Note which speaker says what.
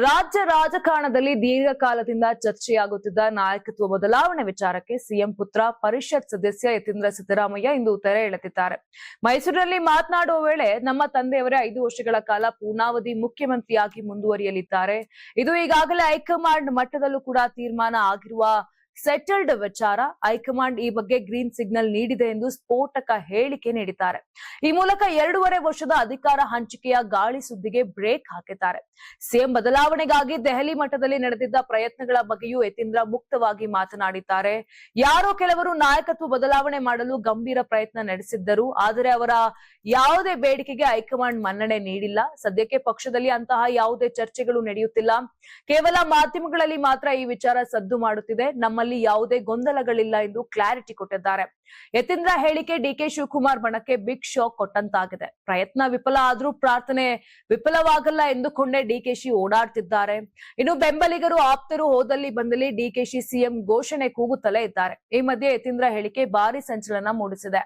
Speaker 1: ರಾಜ್ಯ ರಾಜಕಾರಣದಲ್ಲಿ ದೀರ್ಘಕಾಲದಿಂದ ಚರ್ಚೆಯಾಗುತ್ತಿದ್ದ ನಾಯಕತ್ವ ಬದಲಾವಣೆ ವಿಚಾರಕ್ಕೆ ಸಿಎಂ ಪುತ್ರ ಪರಿಷತ್ ಸದಸ್ಯ ಯತೀಂದ್ರ ಸಿದ್ದರಾಮಯ್ಯ ಇಂದು ತೆರೆ ಎಳೆದಿದ್ದಾರೆ. ಮೈಸೂರಿನಲ್ಲಿ ಮಾತನಾಡುವ ವೇಳೆ ನಮ್ಮ ತಂದೆಯವರೇ ಐದು ವರ್ಷಗಳ ಕಾಲ ಪೂರ್ಣಾವಧಿ ಮುಖ್ಯಮಂತ್ರಿಯಾಗಿ ಮುಂದುವರಿಯಲಿದ್ದಾರೆ. ಇದು ಈಗಾಗಲೇ ಹೈಕಮಾಂಡ್ ಮಟ್ಟದಲ್ಲೂ ಕೂಡ ತೀರ್ಮಾನ ಆಗಿರುವ ಸೆಟಲ್ಡ್ ವಿಚಾರ ಹೈಕಮಾಂಡ್ ಈ ಬಗ್ಗೆ ಗ್ರೀನ್ ಸಿಗ್ನಲ್ ನೀಡಿದೆ ಎಂದು ಸ್ಫೋಟಕ ಹೇಳಿಕೆ ನೀಡಿದ್ದಾರೆ. ಈ ಮೂಲಕ ಎರಡೂವರೆ ವರ್ಷದ ಅಧಿಕಾರ ಹಂಚಿಕೆಯ ಗಾಳಿ ಸುದ್ದಿಗೆ ಬ್ರೇಕ್ ಹಾಕಿದ್ದಾರೆ. ಸಿಎಂ ಬದಲಾವಣೆಗಾಗಿ ದೆಹಲಿ ಮಟ್ಟದಲ್ಲಿ ನಡೆದಿದ್ದ ಪ್ರಯತ್ನಗಳ ಬಗ್ಗೆಯೂ ಯತೀಂದ್ರ ಮುಕ್ತವಾಗಿ ಮಾತನಾಡಿದ್ದಾರೆ. ಯಾರೋ ಕೆಲವರು ನಾಯಕತ್ವ ಬದಲಾವಣೆ ಮಾಡಲು ಗಂಭೀರ ಪ್ರಯತ್ನ ನಡೆಸಿದ್ದರು, ಆದರೆ ಅವರ ಯಾವುದೇ ಬೇಡಿಕೆಗೆ ಹೈಕಮಾಂಡ್ ಮನ್ನಣೆ ನೀಡಿಲ್ಲ. ಸದ್ಯಕ್ಕೆ ಪಕ್ಷದಲ್ಲಿ ಅಂತಹ ಯಾವುದೇ ಚರ್ಚೆಗಳು ನಡೆಯುತ್ತಿಲ್ಲ. ಕೇವಲ ಮಾಧ್ಯಮಗಳಲ್ಲಿ ಮಾತ್ರ ಈ ವಿಚಾರ ಸದ್ದು ಮಾಡುತ್ತಿದೆ. ನಮ್ಮಲ್ಲಿ ಯಾವುದೇ ಗೊಂದಲಗಳಿಲ್ಲ ಎಂದು ಕ್ಲಾರಿಟಿ ಕೊಟ್ಟಿದ್ದಾರೆ. ಯತೀಂದ್ರ ಹೇಳಿಕೆ ಡಿಕೆ ಶಿವಕುಮಾರ್ ಬಣಕ್ಕೆ ಬಿಗ್ ಶಾಕ್ ಕೊಟ್ಟಂತಾಗಿದೆ. ಪ್ರಯತ್ನ ವಿಫಲ ಆದ್ರೂ ಪ್ರಾರ್ಥನೆ ವಿಫಲವಾಗಲ್ಲ ಎಂದುಕೊಂಡೇ ಡಿಕೆಶಿ ಓಡಾಡ್ತಿದ್ದಾರೆ. ಇನ್ನು ಬೆಂಬಲಿಗರು ಆಪ್ತರು ಹೋದಲ್ಲಿ ಬಂದಲ್ಲಿ ಡಿಕೆಶಿ ಸಿಎಂ ಘೋಷಣೆ ಕೂಗುತ್ತಲೇ ಇದ್ದಾರೆ. ಈ ಮಧ್ಯೆ ಯತೀಂದ್ರ ಹೇಳಿಕೆ ಭಾರಿ ಸಂಚಲನ ಮೂಡಿಸಿದೆ.